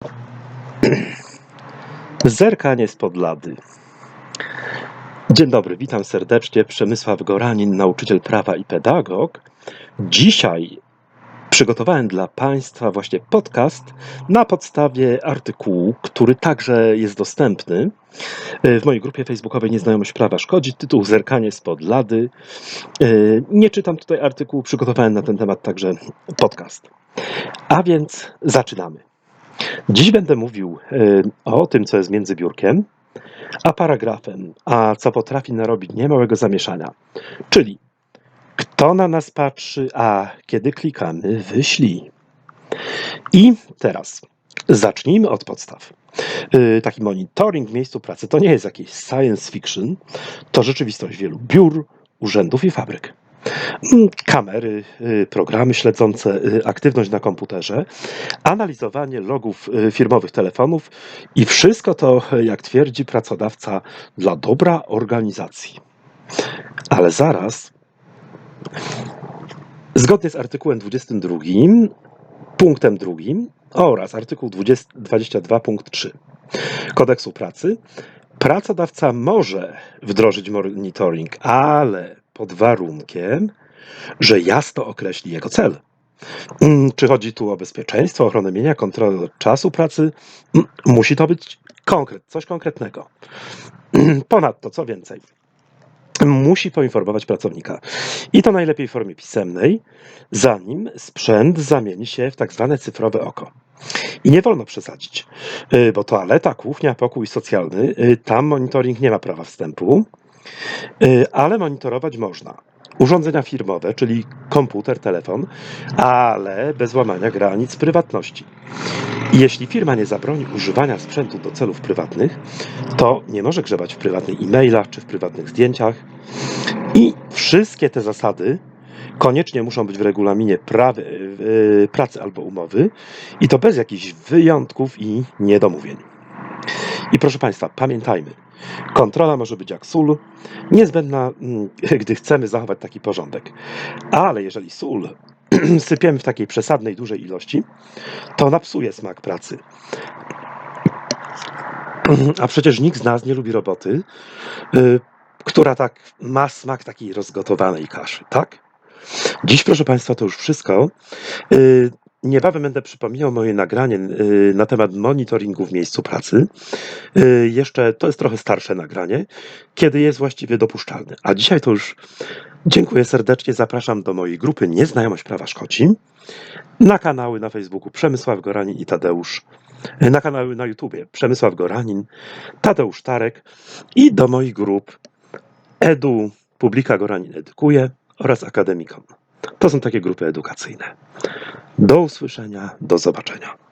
Zerkanie spod lady. Dzień dobry, witam serdecznie. Przemysław Goranin, nauczyciel prawa i pedagog. Dzisiaj przygotowałem dla Państwa właśnie podcast na podstawie artykułu, który także jest dostępny w mojej grupie facebookowej Nieznajomość prawa szkodzi. Tytuł Zerkanie spod lady. Nie czytam tutaj artykułu, przygotowałem na ten temat także podcast. A więc zaczynamy. Dziś będę mówił y, o tym, co jest między biurkiem a paragrafem, a co potrafi narobić niemałego zamieszania. Czyli kto na nas patrzy, a kiedy klikamy, wyślij. I teraz zacznijmy od podstaw. Y, Taki monitoring w miejscu pracy to nie jest jakiś science fiction, to rzeczywistość wielu biur, urzędów i fabryk. Mm, Kamery, y, programy śledzące y, aktywność na komputerze, analizowanie logów y, firmowych telefonów i wszystko to, jak twierdzi pracodawca, dla dobra organizacji. Ale zaraz, zgodnie z artykułem 22, punktem 2 oraz artykuł 20, 22 punkt 3 kodeksu pracy, pracodawca może wdrożyć monitoring, ale pod warunkiem, że jasno określi jego cel. Mm, Czy chodzi tu o bezpieczeństwo, ochronę mienia, kontrolę czasu pracy? Mm, Musi to być konkret, coś konkretnego. Ponadto, co więcej, musi poinformować pracownika. I to najlepiej w formie pisemnej, zanim sprzęt zamieni się w tak zwane cyfrowe oko. I nie wolno przesadzić, y, bo toaleta, kuchnia, pokój socjalny, y, tam monitoring nie ma prawa wstępu, ale monitorować można. Urządzenia firmowe, czyli komputer, telefon, ale bez łamania granic prywatności. Jeśli firma nie zabroni używania sprzętu do celów prywatnych, to nie może grzebać w prywatnych e-mailach czy w prywatnych zdjęciach. I wszystkie te zasady koniecznie muszą być w regulaminie prawy, yy, pracy albo umowy i to bez jakichś wyjątków i niedomówień. I proszę Państwa, pamiętajmy, kontrola może być jak sól, niezbędna, mm, gdy chcemy zachować taki porządek. Ale jeżeli sól sypiemy w takiej przesadnej, dużej ilości, to ona psuje smak pracy. A przecież nikt z nas nie lubi roboty, y, która tak ma smak takiej rozgotowanej kaszy, tak? Dziś, proszę Państwa, to już wszystko. Niebawem będę przypominał moje nagranie y, na temat monitoringu w miejscu pracy. Y, Jeszcze to jest trochę starsze nagranie, kiedy jest właściwie dopuszczalny. A dzisiaj to już dziękuję serdecznie. Zapraszam do mojej grupy Nieznajomość Prawa Szkoci, na kanały na Facebooku Przemysław Goranin i Tadeusz, y, na kanały na YouTubie Przemysław Goranin, Tadeusz Tarek i do moich grup Edu, Publika Goranin Edukuje oraz Akademikon. To są takie grupy edukacyjne. Do usłyszenia, do zobaczenia.